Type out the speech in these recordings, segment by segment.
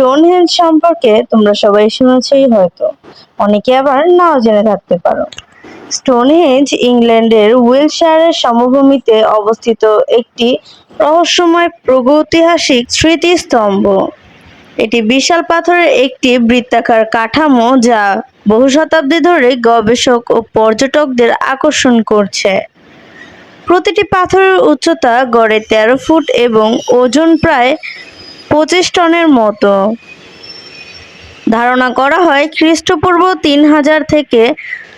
Stonehenge সম্পর্কে তোমরা সবাই শুনেছই হয়তো। অনেকে আবার নাও জেনে থাকতে পারো। স্টোনহেঞ্জ ইংল্যান্ডের উইলশায়ারের সমভূমিতে অবস্থিত একটি রহস্যময় প্রাগৈতিহাসিক স্মৃতিস্তম্ভ। এটি বিশাল পাথরের একটি বৃত্তাকার কাঠামো যা বহু শতাব্দী ধরে গবেষক ও পর্যটকদের আকর্ষণ করছে। প্রতিটি পাথরের উচ্চতা গড়ে তেরো ফুট এবং ওজন প্রায় পঁচিশ টনের মতো। ধারণা করা হয় খ্রিস্টপূর্ব তিন হাজার থেকে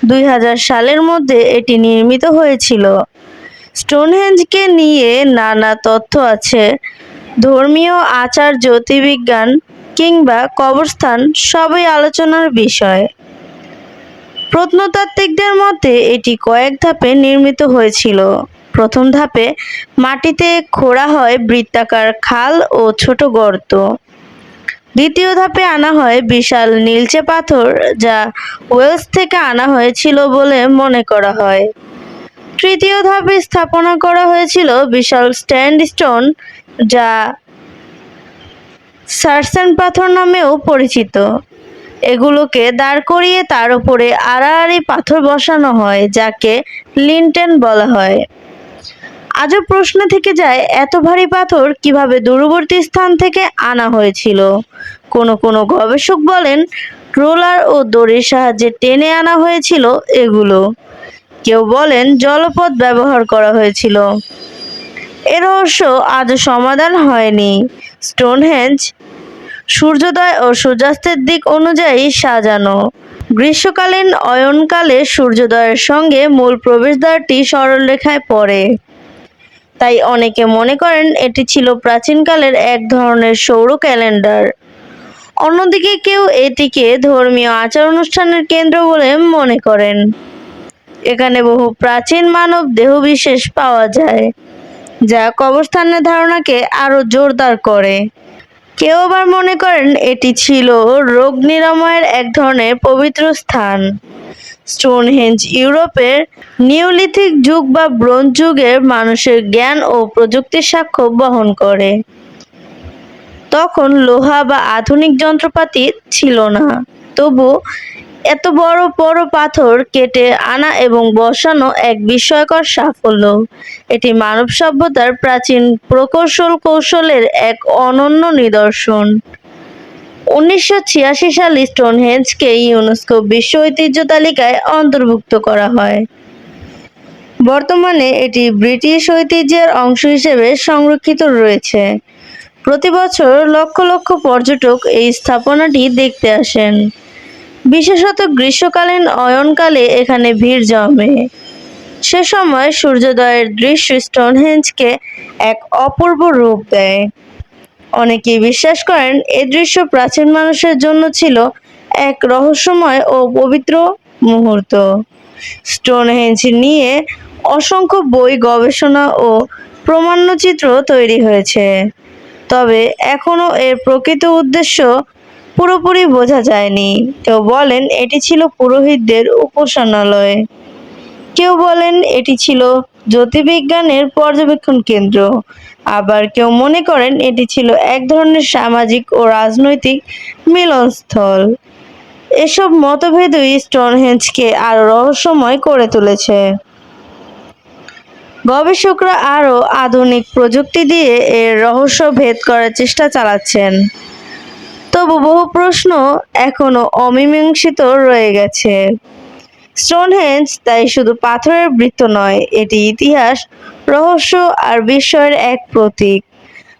দুই হাজার সালের মধ্যে এটি নির্মিত হয়েছিল। স্টোনহেঞ্জকে নিয়ে নানা তথ্য আছে। ধর্মীয়, আচার, জ্যোতির্বিজ্ঞান কিংবা কবরস্থান সবই আলোচনার বিষয়। প্রত্নতাত্ত্বিকদের মতে এটি কয়েক ধাপে নির্মিত হয়েছিল। প্রথম ধাপে মাটিতে খোঁড়া হয় বৃত্তাকার খাল ও ছোট গর্ত। দ্বিতীয় ধাপে আনা হয় বিশাল নীলচে পাথর, যা ওয়েলস থেকে আনা হয়েছিল বলে মনে করা হয়। তৃতীয় ধাপে স্থাপনা করা হয়েছিল বিশাল স্ট্যান্ড স্টোন, যা সার্সেন পাথর নামেও পরিচিত। এগুলোকে দাঁড় করিয়ে তার উপরে আড়াআড়ি পাথর বসানো হয়, যাকে লিন্টেন বলা হয়। আজও প্রশ্ন থেকে যায়, এত ভারী পাথর কীভাবে দূরবর্তী স্থান থেকে আনা হয়েছিল? কোনো কোনো গবেষক বলেন, রোলার ও দড়ির সাহায্যে টেনে আনা হয়েছিল এগুলো। কেউ বলেন, জলপথ ব্যবহার করা হয়েছিল। এ রহস্য আজও সমাধান হয়নি। স্টোনহেঞ্জ, সূর্যোদয় ও সূর্যাস্তের দিক অনুযায়ী সাজানো। গ্রীষ্মকালীন অয়নকালে সূর্যোদয়ের সঙ্গে মূল প্রবেশদ্বারটি সরলরেখায় পড়ে। তাই অনেকে মনে করেন এটি ছিল প্রাচীনকালের এক ধরনের সৌর ক্যালেন্ডার। অন্যদিকে কেউ এটিকে ধর্মীয় আচার অনুষ্ঠানের কেন্দ্র বলে মনে করেন। এখানে বহু প্রাচীন মানব দেহবিশেষ পাওয়া যায়, যা কবরস্থানের ধারণাকে আরও জোরদার করে। কেউ আবার মনে করেন এটি ছিল রোগ নিরাময়ের এক ধরনের পবিত্র স্থান। স্টোনহেঞ্জ ইউরোপের নিওলিথিক যুগ বা ব্রোঞ্জ যুগের মানুষের জ্ঞান ও প্রযুক্তির সাক্ষ্য বহন করে। তখন লোহা বা আধুনিক যন্ত্রপাতি ছিল না। তবু এত বড় বড় পাথর কেটে আনা এবং বসানো এক বিস্ময়কর সাফল্য। এটি মানব সভ্যতার প্রাচীন প্রকৌশল কৌশলের এক অনন্য নিদর্শন। উনিশশো ছিয়াশি সালে স্টোনহেঞ্জকে ইউনেস্কো বিশ্ব ঐতিহ্য তালিকায় অন্তর্ভুক্ত করা হয়। বর্তমানে এটি ব্রিটিশ ঐতিহ্যের অংশ হিসেবে সংরক্ষিত রয়েছে। প্রতি বছর লক্ষ লক্ষ পর্যটক এই স্থাপনাটি দেখতে আসেন। বিশেষত গ্রীষ্মকালীন অয়নকালে এখানে ভিড় জমে। সে সময় সূর্যোদয়ের দৃশ্য স্টোনহেঞ্জকে এক অপূর্ব রূপ দেয়। অনেকেই বিশ্বাস করেন, এ দৃশ্য প্রাচীন মানুষের জন্য ছিল এক রহস্যময় ও পবিত্র মুহূর্ত। স্টোনহেঞ্জ নিয়ে অসংখ্য বই, গবেষণা ও প্রমাণ্যচিত্র তৈরি হয়েছে। তবে এখনও এর প্রকৃত উদ্দেশ্য পুরোপুরি বোঝা যায়নি। কেউ বলেন এটি ছিল পুরোহিতদের উপাসনালয়। কেউ বলেন এটি ছিল জ্যোতির্বিজ্ঞানের পর্যবেক্ষণ কেন্দ্র। আবার কেউ মনে করেন এটি ছিল এক ধরনের সামাজিক ও রাজনৈতিক মিলনস্থল। এসব মতভেদই স্টোনহেঞ্জকে আরও রহস্যময় করে তুলেছে। গবেষকরা আরও আধুনিক প্রযুক্তি দিয়ে এর রহস্য ভেদ করার চেষ্টা চালাচ্ছেন। তবু বহু প্রশ্ন এখনও অমীমাংসিত রয়ে গেছে। স্টোনহেঞ্জ তাই শুধু পাথরের বৃত্ত নয়, এটি ইতিহাস, রহস্য আর বিস্ময়ের এক প্রতীক।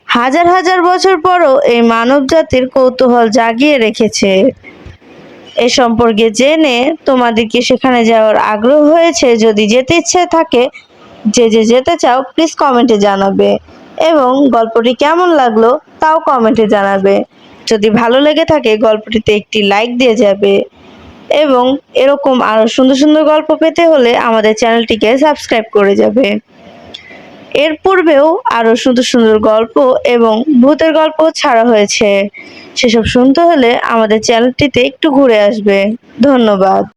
হাজার হাজার বছর পরও এই মানব জাতির কৌতূহল জাগিয়ে রেখেছে। এ সম্পর্কে জেনে তোমাদেরকে সেখানে যাওয়ার আগ্রহ হয়েছে। যদি যেতে ইচ্ছে থাকে, যে যে যেতে চাও প্লিজ কমেন্টে জানাবে। এবং গল্পটি কেমন লাগল, তাও কমেন্টে জানাবে। যদি ভালো লেগে থাকে, গল্পটিতে একটি লাইক দিয়ে যাবে। এবং এরকম আরও সুন্দর সুন্দর গল্প পেতে হলে আমাদের চ্যানেলটিকে সাবস্ক্রাইব করে যাবে। এর পূর্বেও আরও সুন্দর সুন্দর গল্প এবং ভূতের গল্প ছাড়া হয়েছে। সেসব শুনতে হলে আমাদের চ্যানেলটিতে একটু ঘুরে আসবে। ধন্যবাদ।